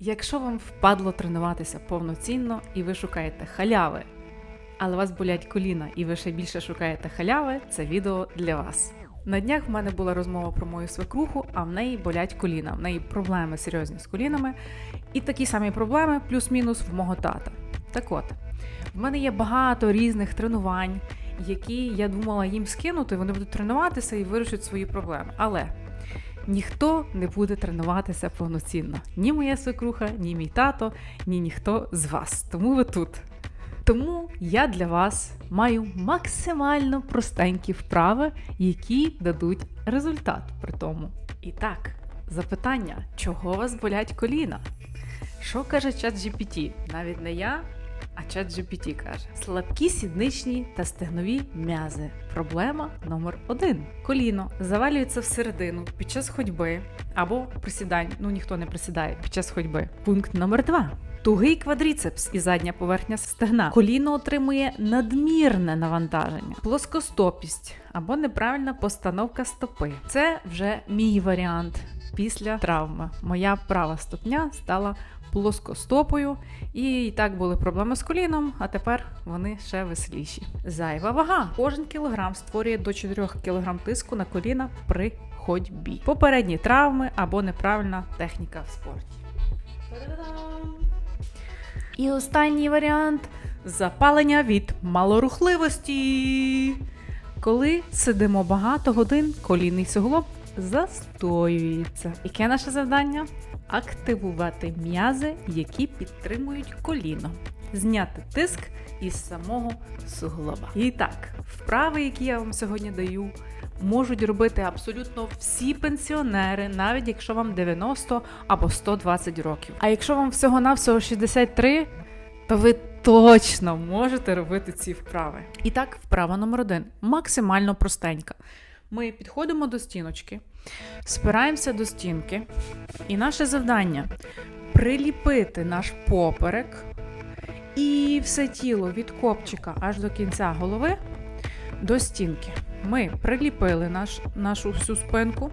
Якщо вам впадло тренуватися повноцінно і ви шукаєте халяви, але вас болять коліна і ви ще більше шукаєте халяви, це відео для вас. На днях в мене була розмова про мою свекруху, а в неї болять коліна. В неї проблеми серйозні з колінами. І такі самі проблеми, плюс-мінус, в мого тата. Так от, в мене є багато різних тренувань, які я думала їм скинути, вони будуть тренуватися і вирішать свої проблеми. Але ніхто не буде тренуватися повноцінно. Ні моя свекруха, ні мій тато, ні ніхто з вас. Тому ви тут. Тому я для вас маю максимально простенькі вправи, які дадуть результат при тому. І так, запитання: чого вас болять коліна? Що каже чат GPT? Навіть не я, а чат GPT каже: слабкі сідничні та стегнові м'язи. Проблема номер один. Коліно завалюється всередину під час ходьби або присідань. Ну ніхто не присідає під час ходьби. Пункт номер два. Тугий квадріцепс і задня поверхня стегна. Коліно отримує надмірне навантаження, плоскостопість або неправильна постановка стопи. Це вже мій варіант після травми. Моя права ступня стала плоскостопою, і так були проблеми з коліном, а тепер вони ще веселіші. Зайва вага. Кожен кілограм створює до 4 кг тиску на коліна при ходьбі. Попередні травми або неправильна техніка в спорті. І останній варіант запалення від малорухливості. Коли сидимо багато годин, колінний суглоб застоюється. Яке наше завдання? Активувати м'язи, які підтримують коліно, зняти тиск із самого суглоба. І так, вправи, які я вам сьогодні даю, можуть робити абсолютно всі пенсіонери, навіть якщо вам 90 або 120 років. А якщо вам всього-навсього 63, то ви точно можете робити ці вправи. І так, вправа номер один максимально простенька. Ми підходимо до стіночки, спираємося до стінки, і наше завдання приліпити наш поперек і все тіло від копчика аж до кінця голови до стінки. Ми приліпили наш, нашу всю спинку,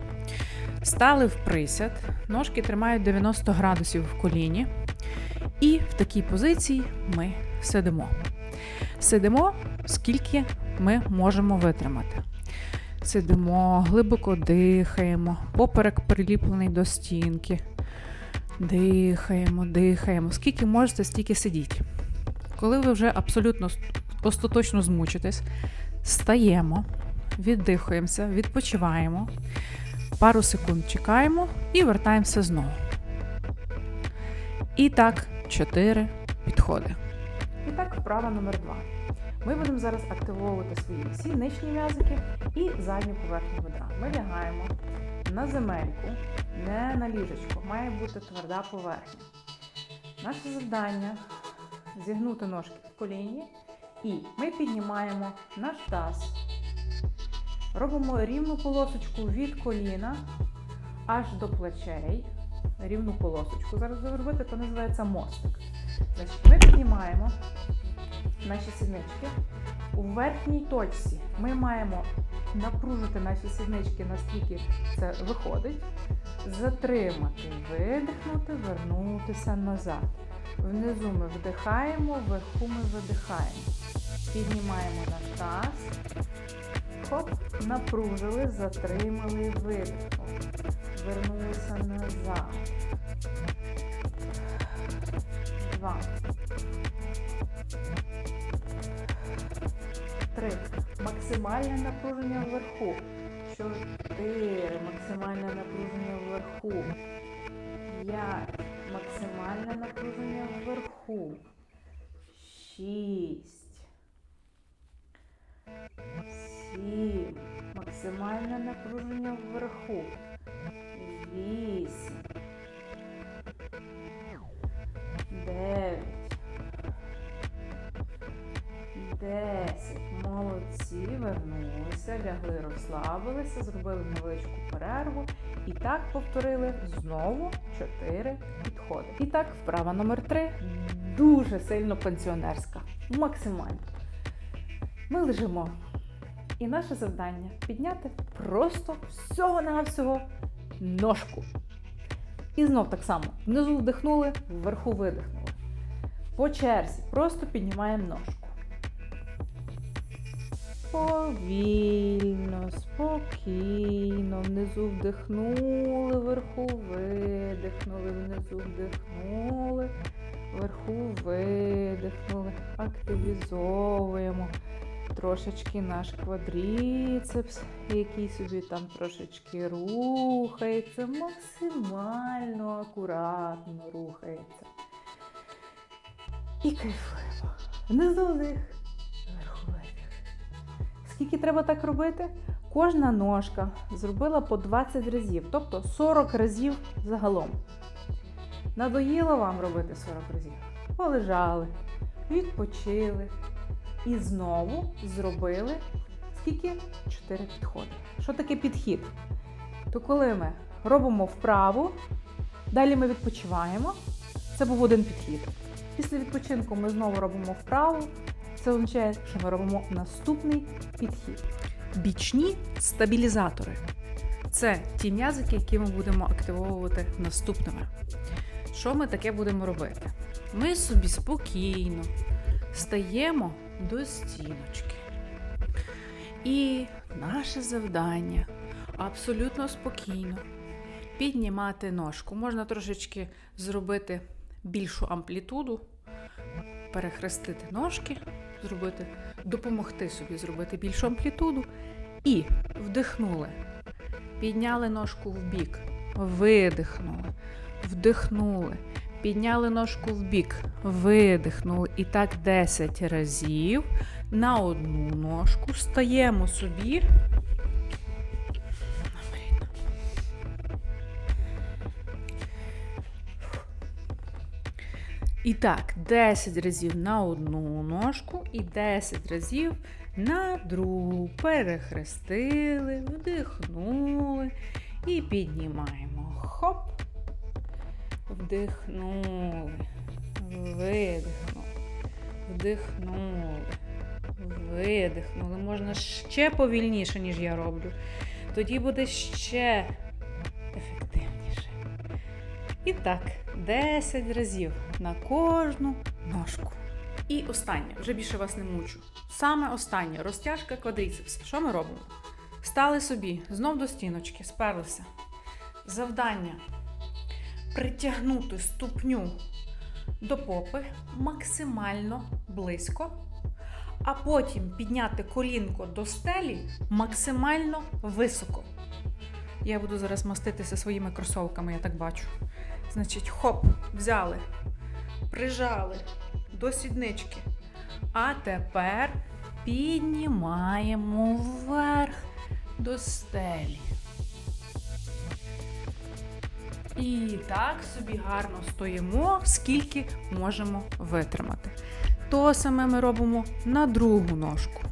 стали в присяд, ножки тримають 90 градусів в коліні. І в такій позиції ми сидимо. Сидимо, скільки ми можемо витримати. Сидимо, глибоко дихаємо, поперек приліплений до стінки. Дихаємо, дихаємо. Скільки можете, стільки сидіть. Коли ви вже абсолютно остаточно змучитесь, стаємо, віддихаємося, відпочиваємо, пару секунд чекаємо і вертаємося знову. І так, 4 підходи. І так, вправа номер 2. Ми будемо зараз активовувати свої сідничні м'язики і задню поверхню бедра. Ми лягаємо на земельку, не на ліжечко, має бути тверда поверхня. Наше завдання зігнути ножки в коліні, і ми піднімаємо наш таз, робимо рівну полосочку від коліна аж до плечей. Рівну полосочку. Зараз буду робити, то називається мостик. Ми піднімаємо наші сіднички. У верхній точці ми маємо напружити наші сіднички, наскільки це виходить, затримати, видихнути, вернутися назад. Внизу ми вдихаємо, вверху ми видихаємо. Піднімаємо наш таз. Хоп, напружили, затримали, видихнули. Вернулися назад. Два. Три. Максимальне напруження вверху. Чотири. Максимальне напруження вверху. П'ять. Максимальне напруження вверху. Шість. Сім. Максимальне напруження вверху. Розслабилися, зробили невеличку перерву. І так повторили знову чотири підходи. І так, вправа номер три дуже сильно пенсіонерська. Максимально. Ми лежимо. І наше завдання підняти просто всього-навсього ножку. І знов так само. Внизу вдихнули, вверху видихнули. По черзі. Просто піднімаємо ножку. Повільно, спокійно. Внизу вдихнули, вверху видихнули, внизу вдихнули, вверху видихнули. Активізовуємо трошечки наш квадріцепс, який собі там трошечки рухається, максимально акуратно рухається. І кайфуємо. Внизу видих. Скільки треба так робити? Кожна ножка зробила по 20 разів, тобто 40 разів загалом. Надоїло вам робити 40 разів? Полежали, відпочили. І знову зробили скільки? 4 підходи. Що таке підхід? То коли ми робимо вправу, далі ми відпочиваємо. Це був один підхід. Після відпочинку ми знову робимо вправу. Це означає, що ми робимо наступний підхід. Бічні стабілізатори. Це ті м'язики, які ми будемо активовувати наступними. Що ми таке будемо робити? Ми собі спокійно стаємо до стіночки. І наше завдання абсолютно спокійно піднімати ножку. Можна трошечки зробити більшу амплітуду, перехрестити ножки, зробити, допомогти собі зробити більшу амплітуду. І вдихнули. Підняли ножку в бік, видихнули, вдихнули, підняли ножку в бік, видихнули. І так 10 разів на одну ножку стаємо собі. І так, 10 разів на одну ножку і 10 разів на другу. Перехрестили, вдихнули і піднімаємо. Хоп. Вдихнули, видихнули, вдихнули, видихнули. Можна ще повільніше, ніж я роблю. Тоді буде ще ефективніше. І так, 10 разів на кожну ножку. І останнє, вже більше вас не мучу. Саме останнє розтяжка квадріцепса. Що ми робимо? Стали собі, знов до стіночки, сперлися. Завдання притягнути ступню до попи максимально близько, а потім підняти колінко до стелі максимально високо. Я буду зараз маститися своїми кросовками, я так бачу. Значить, хоп, взяли, прижали до сіднички. А тепер піднімаємо вверх до стелі. І так собі гарно стоїмо, скільки можемо витримати. То саме ми робимо на другу ножку.